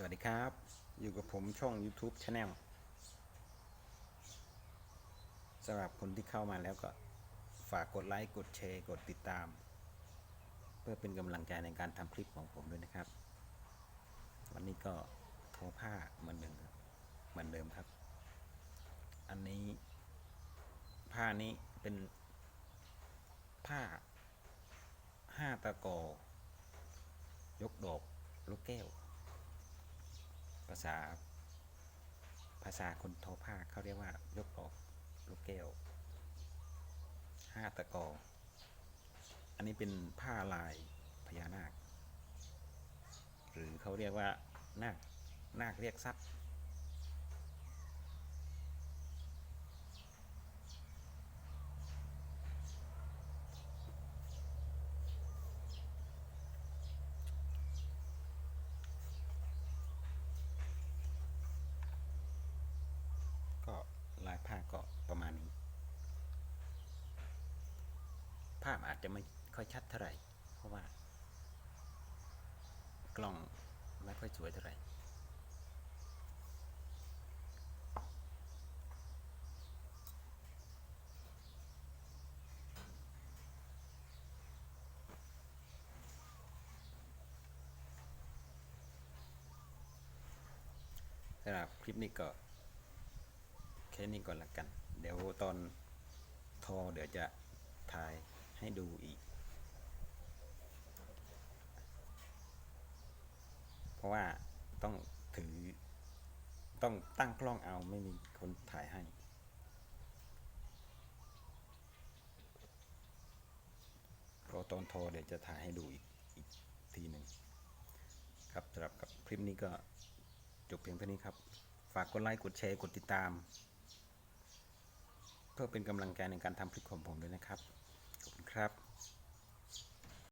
สวัสดีครับ อยู่กับผมช่อง YouTube Channel สำหรับคนที่เข้ามาแล้วก็ฝากกดไลค์ กดแชร์ กดติดตาม เพื่อเป็นกำลังใจในการทำคลิปของผมด้วยนะครับ วันนี้ก็โทรผ้าเหมือนเดิมครับเหมือนเดิมครับ อันนี้ผ้านี้เป็นผ้าห้าตะกอยกดอกลูกแก้ว ภาษา ภาษาคนโทอผ้าเขาเรียกว่ายกออกลูกแก้วห้าตะกอ อันนี้เป็นผ้าลายพญานาค หรือเขาเรียกว่านาค นาคเรียกทรัพย์ ก็ลายผ้าก็ ประมาณนี้ ภาพอาจจะไม่ค่อยชัดเท่าไหร่ เพราะว่า กล้องไม่ค่อยสวยเท่าไหร่สำหรับคลิปนี้ก็แค่นี้ก่อนละกัน เดี๋ยวตอนทอเดี๋ยวจะถ่ายให้ดูอีก เพราะว่าต้องถือ ต้องตั้งกล้องเอาไม่มีคนถ่ายให้ก็ตอนทอเดี๋ยวจะถ่ายให้ดูอีกอีกทีหนึ่งครับสำหรับกับคลิปนี้ก็จบเพียงเท่านี้ครับ ฝากกดไลค์ กดแชร์ กดติดตาม เพื่อเป็นกำลังใจในการทำคลิปของผมด้วยนะครับ ขอบคุณครับ